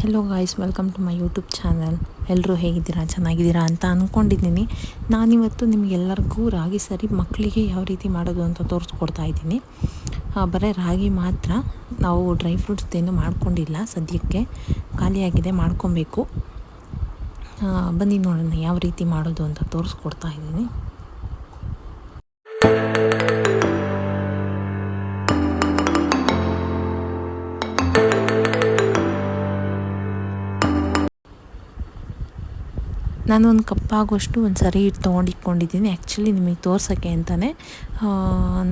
Hello guys welcome to my YouTube channel ಎಲ್ಲರೂ ಹೇಗಿದ್ದೀರಾ? ಚೆನ್ನಾಗಿದ್ದೀರಾ ಅಂತ ಅಂದ್ಕೊಂಡಿದ್ದೀನಿ ನಾನಿವತ್ತು ನಿಮಗೆಲ್ಲರಿಗೂ ರಾಗಿ ಸರಿ ಮಕ್ಕಳಿಗೆ ಯಾವ ರೀತಿ ಮಾಡೋದು ಅಂತ ತೋರಿಸ್ಕೊಡ್ತಾ ಇದ್ದೀನಿ. ಬರೀ ರಾಗಿ ಮಾತ್ರ ನಾವು ಡ್ರೈ ಫ್ರೂಟ್ಸ್ ಏನು ಮಾಡ್ಕೊಂಡಿಲ್ಲ ಸದ್ಯಕ್ಕೆ. ಖಾಲಿಯಾಗಿದೆ, ಮಾಡ್ಕೊಬೇಕು. ಬನ್ನಿ ನೋಡೋಣ ಯಾವ ರೀತಿ ಮಾಡೋದು ಅಂತ ತೋರಿಸ್ಕೊಡ್ತಾ ಇದ್ದೀನಿ. ನಾನು ಒಂದು ಕಪ್ ಒಂದು ಸರಿ ಹಿಟ್ಟು ತೊಗೊಂಡಿಟ್ಕೊಂಡಿದ್ದೀನಿ. ಆ್ಯಕ್ಚುಲಿ ನಿಮಗೆ ತೋರ್ಸೋಕ್ಕೆ ಅಂತಲೇ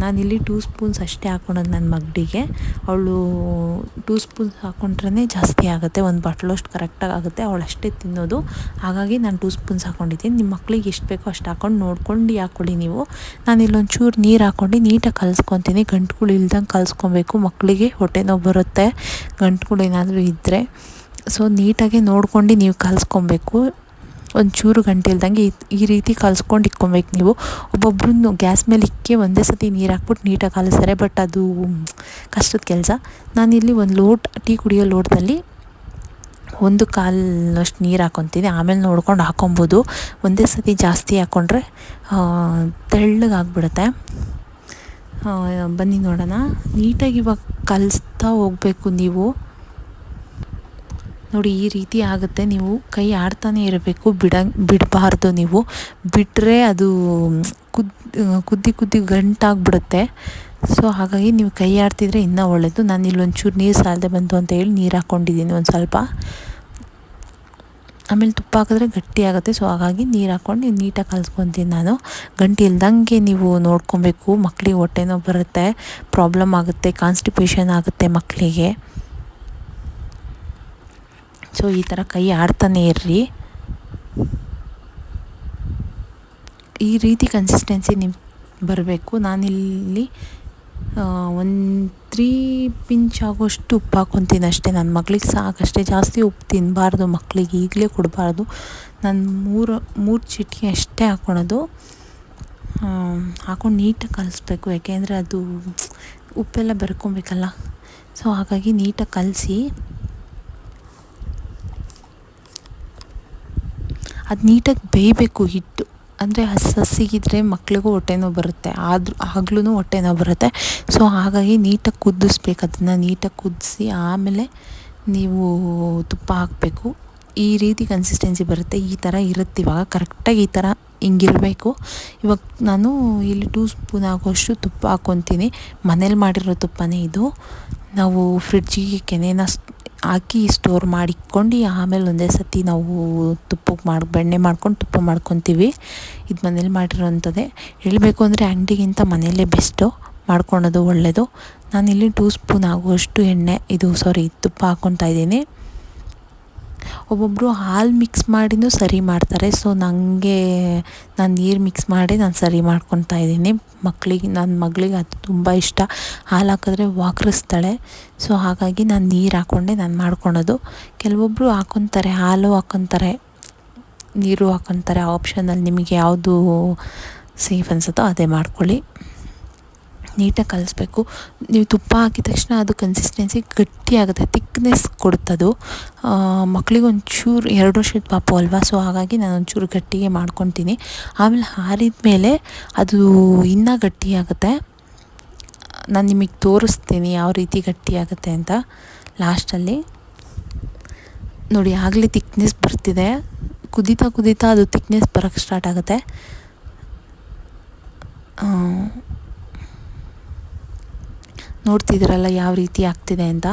ನಾನಿಲ್ಲಿ ಟೂ ಸ್ಪೂನ್ಸ್ ಅಷ್ಟೇ ಹಾಕ್ಕೊಳೋದು ನನ್ನ ಮಗಡಿಗೆ. ಅವಳು ಟೂ ಸ್ಪೂನ್ಸ್ ಹಾಕ್ಕೊಂಡ್ರೇ ಜಾಸ್ತಿ ಆಗುತ್ತೆ, ಒಂದು ಬಟ್ಲಷ್ಟು ಕರೆಕ್ಟಾಗಿ ಆಗುತ್ತೆ, ಅವಳು ಅಷ್ಟೇ ತಿನ್ನೋದು. ಹಾಗಾಗಿ ನಾನು ಟೂ ಸ್ಪೂನ್ಸ್ ಹಾಕ್ಕೊಂಡಿದ್ದೀನಿ ನಿಮ್ಮ ಮಕ್ಳಿಗೆ ಎಷ್ಟು ಬೇಕೋ ಅಷ್ಟು ಹಾಕ್ಕೊಂಡು ನೋಡ್ಕೊಂಡು ಹಾಕ್ಕೊಳ್ಳಿ ನೀವು. ನಾನು ಇಲ್ಲೊಂದು ಚೂರು ನೀರು ಹಾಕ್ಕೊಂಡು ನೀಟಾಗಿ ಕಲಿಸ್ಕೊತೀನಿ. ಗಂಟುಗಳು ಇಲ್ದಂಗೆ ಕಲಿಸ್ಕೊಬೇಕು. ಮಕ್ಕಳಿಗೆ ಹೊಟ್ಟೆ ನೋವು ಬರುತ್ತೆ. ಗಂಟುಗಳು ಏನಾದರೂ ಇದ್ದರೆ ಸೊ ನೀಟಾಗಿ ನೋಡ್ಕೊಂಡು ನೀವು ಕಲಿಸ್ಕೊಬೇಕು. ಒಂಚೂರು ಗಂಟೆ ಇಲ್ದಂಗೆ ಈ ರೀತಿ ಕಲ್ಸ್ಕೊಂಡು ಇಕ್ಕೊಬೇಕು ನೀವು. ಒಬ್ಬೊಬ್ರು ಗ್ಯಾಸ್ ಮೇಲೆ ಇಕ್ಕಿ ಒಂದೇ ಸತಿ ನೀರು ಹಾಕ್ಬಿಟ್ಟು ನೀಟಾಗಿ ಕಲಿಸ್ತಾರೆ, ಬಟ್ ಅದು ಕಷ್ಟದ ಕೆಲಸ. ನಾನಿಲ್ಲಿ ಒಂದು ಲೋಟ ಟೀ ಕುಡಿಯೋ ಲೋಟದಲ್ಲಿ ಒಂದು ಕಾಲಷ್ಟು ನೀರು ಹಾಕೊತೀನಿ. ಆಮೇಲೆ ನೋಡ್ಕೊಂಡು ಹಾಕೊಬೋದು. ಒಂದೇ ಸತಿ ಜಾಸ್ತಿ ಹಾಕ್ಕೊಂಡ್ರೆ ತೆಳ್ಳಗಾಗ್ಬಿಡುತ್ತೆ. ಬನ್ನಿ ನೋಡೋಣ. ನೀಟಾಗಿ ಇವಾಗ ಕಲಿಸ್ತಾ ಹೋಗಬೇಕು ನೀವು. ನೋಡಿ, ಈ ರೀತಿ ಆಗುತ್ತೆ. ನೀವು ಕೈ ಆಡ್ತಾನೆ ಇರಬೇಕು. ಬಿಡ, ಬಿಡಬಾರ್ದು ನೀವು. ಬಿಟ್ಟರೆ ಅದು ಕುದ್, ಕುದ್ದಿ ಕುದ್ದಿ ಗಂಟಾಗ್ಬಿಡುತ್ತೆ. ಸೊ, ಹಾಗಾಗಿ ನೀವು ಕೈ ಆಡ್ತಿದ್ರೆ ಇನ್ನೂ ಒಳ್ಳೆಯದು ನಾನು ಇಲ್ಲೊಂಚೂರು ನೀರು ಸಾಲದೆ ಬಂತು ಅಂತ ಹೇಳಿ ನೀರು ಹಾಕ್ಕೊಂಡಿದ್ದೀನಿ ಒಂದು ಸ್ವಲ್ಪ. ಆಮೇಲೆ ತುಪ್ಪ ಹಾಕಿದ್ರೆ ಗಟ್ಟಿ ಆಗುತ್ತೆ. ಸೊ, ಹಾಗಾಗಿ ನೀರು ಹಾಕ್ಕೊಂಡು ನೀಟಾಗಿ ಕಲ್ಸ್ಕೊತೀನಿ ನಾನು. ಗಂಟಿ ಇಲ್ದಂಗೆ ನೀವು ನೋಡ್ಕೊಬೇಕು. ಮಕ್ಕಳಿಗೆ ಹೊಟ್ಟೆನೋ ಬರುತ್ತೆ. ಪ್ರಾಬ್ಲಮ್ ಆಗುತ್ತೆ. ಕಾನ್ಸ್ಟಿಪೇಷನ್ ಆಗುತ್ತೆ ಮಕ್ಕಳಿಗೆ ಸೊ, ಈ ಥರ ಕೈ ಆಡ್ತಾನೆ ಇರ್ರಿ ಈ ರೀತಿ ಕನ್ಸಿಸ್ಟೆನ್ಸಿ ನಿಮ್ಗೆ ಬರಬೇಕು. ನಾನಿಲ್ಲಿ ಒಂದು ತ್ರೀ ಪಿಂಚ್ ಆಗೋಷ್ಟು ಉಪ್ಪು ಹಾಕೊತೀನಿ ಅಷ್ಟೇ. ನನ್ನ ಮಗಳಿಗೆ ಸಾಕಷ್ಟೇ. ಜಾಸ್ತಿ ಉಪ್ಪು ತಿನ್ನಬಾರ್ದು ಮಕ್ಕಳಿಗೆ ಈಗಲೇ ಕೊಡಬಾರ್ದು. ನಾನು ಮೂರು ಮೂರು ಚಿಟಿಕೆ ಅಷ್ಟೇ ಹಾಕೊಳೋದು. ಹಾಕೊಂಡು ನೀಟಾಗಿ ಕಲಿಸ್ಬೇಕು. ಯಾಕೆಂದರೆ ಅದು ಉಪ್ಪೆಲ್ಲ ಬರ್ಕೊಬೇಕಲ್ಲ. ಸೊ, ಹಾಗಾಗಿ ನೀಟಾಗಿ ಕಲಸಿ. ಅದು ನೀಟಾಗಿ ಬೇಯಬೇಕು ಹಿಟ್ಟು. ಅಂದರೆ ಹಸಿ ಹಸಿಗಿದ್ರೆ ಮಕ್ಳಿಗೂ ಹೊಟ್ಟೆ ನೋವು ಬರುತ್ತೆ. ಆದರೂ ಆಗ್ಲೂ ಹೊಟ್ಟೆ ನೋವು ಬರುತ್ತೆ. ಸೊ, ಹಾಗಾಗಿ ನೀಟಾಗಿ ಕುದಿಸ್ಬೇಕು. ಅದನ್ನು ನೀಟಾಗಿ ಕುದಿಸಿ ಆಮೇಲೆ ನೀವು ತುಪ್ಪ ಹಾಕಬೇಕು. ಈ ರೀತಿ ಕನ್ಸಿಸ್ಟೆನ್ಸಿ ಬರುತ್ತೆ. ಈ ಥರ ಇರುತ್ತೆ. ಇವಾಗ ಕರೆಕ್ಟಾಗಿ ಈ ಥರ ಹಿಂಗಿರಬೇಕು. ಇವಾಗ ನಾನು ಇಲ್ಲಿ ಟೂ ಸ್ಪೂನ್ ಆಗೋಷ್ಟು ತುಪ್ಪ ಹಾಕ್ಕೊತೀನಿ ಮನೇಲಿ ಮಾಡಿರೋ ತುಪ್ಪನೇ ಇದು. ನಾವು ಫ್ರಿಡ್ಜಿಗೆ ಕೆನೆನ ಹಾಕಿ ಸ್ಟೋರ್ ಮಾಡಿಕೊಂಡು ಆಮೇಲೆ ಒಂದೇ ಸತಿ ನಾವು ತುಪ್ಪಕ್ಕೆ ಮಾಡಿ, ಬೆಣ್ಣೆ ಮಾಡ್ಕೊಂಡು ತುಪ್ಪ ಮಾಡ್ಕೊತೀವಿ. ಇದು ಮನೇಲಿ ಮಾಡಿರೋವಂಥದ್ದೇ ಹೇಳಬೇಕು ಅಂದರೆ ಅಂಗಡಿಗಿಂತ ಮನೆಯಲ್ಲೇ ಬೆಸ್ಟು ಮಾಡ್ಕೊಳೋದು ಒಳ್ಳೆಯದು ನಾನಿಲ್ಲಿ ಟೂ ಸ್ಪೂನ್ ಆಗುವಷ್ಟು ಎಣ್ಣೆ, ಇದು ಸಾರಿ ತುಪ್ಪ ಹಾಕ್ಕೊತಾ ಇದ್ದೀನಿ. ಒಬ್ಬೊಬ್ಬರು ಹಾಲು ಮಿಕ್ಸ್ ಮಾಡಿನೂ ಸರಿ ಮಾಡ್ತಾರೆ. ಸೊ ನನಗೆ ನಾನು ನೀರು ಮಿಕ್ಸ್ ಮಾಡಿ ನಾನು ಸರಿ ಮಾಡ್ಕೊತಾ ಇದ್ದೀನಿ. ಮಕ್ಕಳಿಗೆ ನನ್ನ ಮಗಳಿಗೆ ಅದು ತುಂಬ ಇಷ್ಟ. ಹಾಲು ಹಾಕಿದ್ರೆ ವಾಕರಿಸ್ತಾಳೆ. ಸೊ ಹಾಗಾಗಿ ನಾನು ನೀರು ಹಾಕ್ಕೊಂಡೆ ನಾನು ಮಾಡ್ಕೊಳೋದು. ಕೆಲವೊಬ್ಬರು ಹಾಕ್ಕೊತಾರೆ ಹಾಲು ಹಾಕ್ಕೊತಾರೆ ನೀರು ಹಾಕ್ಕೊತಾರೆ ಆಪ್ಷನಲ್ಲಿ ನಿಮಗೆ ಯಾವುದು ಸೇಫ್ ಅನ್ಸುತ್ತೋ ಅದೇ ಮಾಡ್ಕೊಳ್ಳಿ. ನೀಟಾಗಿ ಕಲಿಸ್ಬೇಕು. ನೀವು ತುಪ್ಪ ಹಾಕಿದ ತಕ್ಷಣ ಅದು ಕನ್ಸಿಸ್ಟೆನ್ಸಿ ಗಟ್ಟಿಯಾಗುತ್ತೆ ತಿಕ್ನೆಸ್ ಕೊಡುತ್ತದು. ಮಕ್ಕಳಿಗೆ ಒಂಚೂರು ಎರಡು ವರ್ಷದ ಪಾಪು ಅಲ್ವಾ? ಸೊ ಹಾಗಾಗಿ ನಾನು ಒಂಚೂರು ಗಟ್ಟಿಗೆ ಮಾಡ್ಕೊತೀನಿ ಆಮೇಲೆ ಹಾರಿದ ಮೇಲೆ ಅದು ಇನ್ನೂ ಗಟ್ಟಿಯಾಗುತ್ತೆ. ನಾನು ನಿಮಗೆ ತೋರಿಸ್ತೀನಿ ಯಾವ ರೀತಿ ಗಟ್ಟಿಯಾಗುತ್ತೆ ಅಂತ ಲಾಸ್ಟಲ್ಲಿ. ನೋಡಿ, ಆಗಲೇ ತಿಕ್ನೆಸ್ ಬರ್ತಿದೆ. ಕುದೀತಾ ಕುದೀತಾ ಅದು ತಿಕ್ನೆಸ್ ಬರೋಕ್ಕೆ ಸ್ಟಾರ್ಟ್ ಆಗುತ್ತೆ. ನೋಡ್ತಿದ್ದೀರಲ್ಲ ಯಾವ ರೀತಿ ಆಗ್ತಿದೆ ಅಂತ.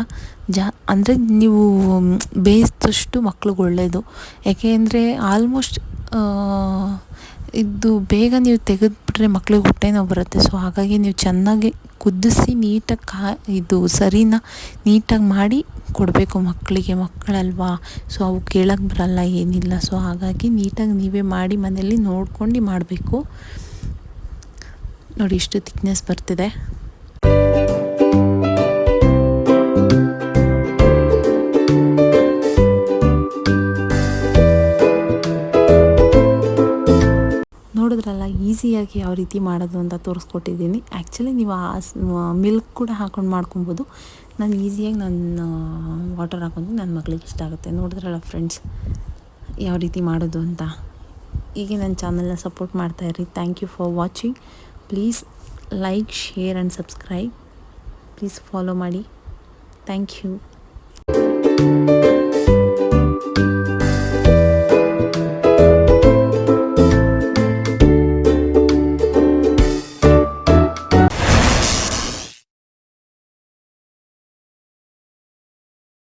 ಜಾ, ಅಂದರೆ ನೀವು ಬೇಯಿಸಿದಷ್ಟು ಮಕ್ಳಿಗೆ ಒಳ್ಳೆಯದು ಯಾಕೆ ಅಂದರೆ ಆಲ್ಮೋಸ್ಟ್ ಇದು ಬೇಗ ನೀವು ತೆಗೆದುಬಿಟ್ರೆ ಮಕ್ಳಿಗೆ ಹೊಟ್ಟೆ ನೋವು ಬರುತ್ತೆ. ಸೊ ಹಾಗಾಗಿ ನೀವು ಚೆನ್ನಾಗಿ ಕುದಿಸಿ ನೀಟಾಗಿ ಕಾ, ಇದು ಸರಿನ ನೀಟಾಗಿ ಮಾಡಿ ಕೊಡಬೇಕು ಮಕ್ಕಳಿಗೆ ಮಕ್ಕಳಲ್ವಾ? ಸೊ ಅವು ಕೇಳೋಕ್ಕೆ ಬರಲ್ಲ, ಏನಿಲ್ಲ. ಸೊ ಹಾಗಾಗಿ ನೀಟಾಗಿ ನೀವೇ ಮಾಡಿ ಮನೆಯಲ್ಲಿ ನೋಡ್ಕೊಂಡು ಮಾಡಬೇಕು. ನೋಡಿ, ಇಷ್ಟು ತಿಕ್ನೆಸ್ ಬರ್ತಿದೆ. ಈಸಿಯಾಗಿ ಯಾವ ರೀತಿ ಮಾಡೋದು ಅಂತ ತೋರಿಸ್ಕೊಟ್ಟಿದ್ದೀನಿ. ಆ್ಯಕ್ಚುಲಿ ನೀವು ಆ ಮಿಲ್ಕ್ ಕೂಡ ಹಾಕೊಂಡು ಮಾಡ್ಕೊಬೋದು. ನಾನು ಈಸಿಯಾಗಿ ನಾನು ವಾಟರ್ ಹಾಕೊಂಡು ನನ್ನ ಮಗಳಿಗೆ ಇಷ್ಟ ಆಗುತ್ತೆ. ನೋಡಿದ್ರಲ್ಲ ಫ್ರೆಂಡ್ಸ್ ಯಾವ ರೀತಿ ಮಾಡೋದು ಅಂತ. ಹೀಗೆ ನನ್ನ ಚಾನಲ್ನ support ಮಾಡ್ತಾಯಿರಿ thank you for watching please like share and subscribe please follow ಮಾಡಿ. Thank you